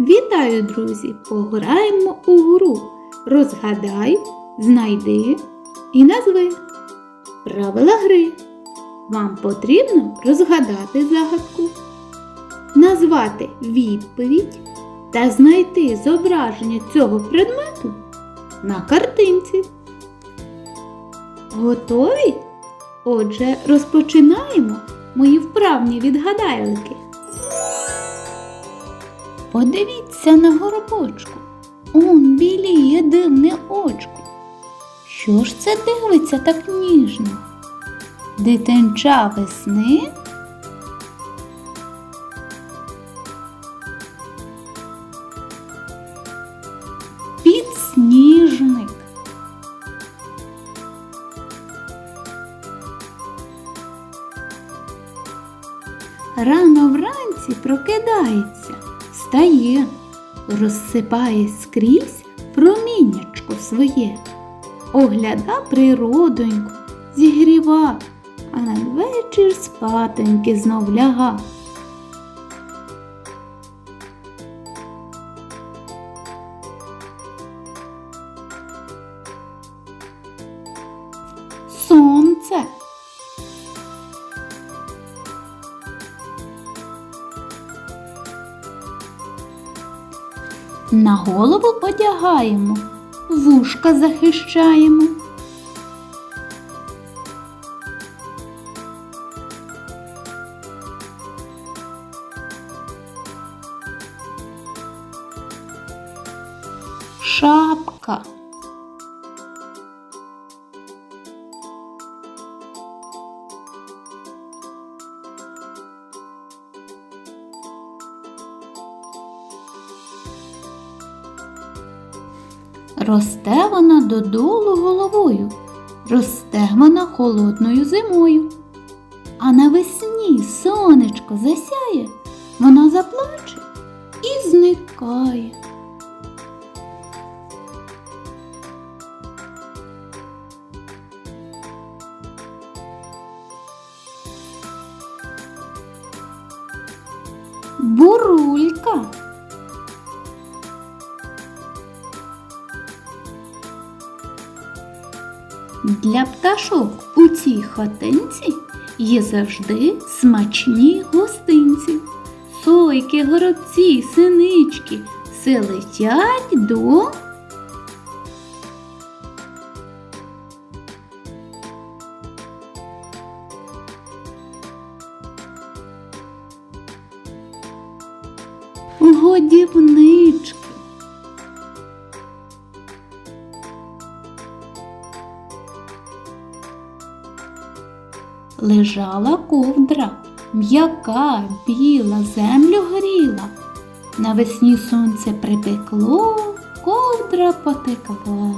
Вітаю, друзі! Пограємо у гру. Розгадай, знайди і назви. Правила гри. Вам потрібно розгадати загадку, назвати відповідь та знайти зображення цього предмету на картинці. Готові? Отже, розпочинаємо мої вправні відгадайлики. Подивіться на горобочку. Он біліє дивне очко. Що ж це дивиться так ніжно? Дитинча весни? Підсніжник. Рано вранці прокидається, встає, розсипає скрізь проміннячко своє, огляда природоньку, зігріва, а надвечір спатоньки знов ляга. На голову одягаємо, вушка захищаємо. Шапка. Росте вона додолу головою, росте вона холодною зимою. А навесні сонечко засяє, вона заплаче і зникає. Бурулька. Для пташок у цій хатинці є завжди смачні гостинці. Сойки, горобці, синички все летять до. Годівнички. Лежала ковдра, м'яка, біла, землю гріла. Навесні сонце припекло, ковдра потекла.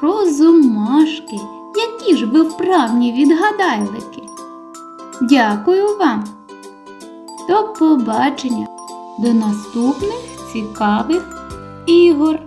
Розумашки, які ж ви вправні відгадайлики. Дякую вам. До побачення, до наступних цікавих ігор.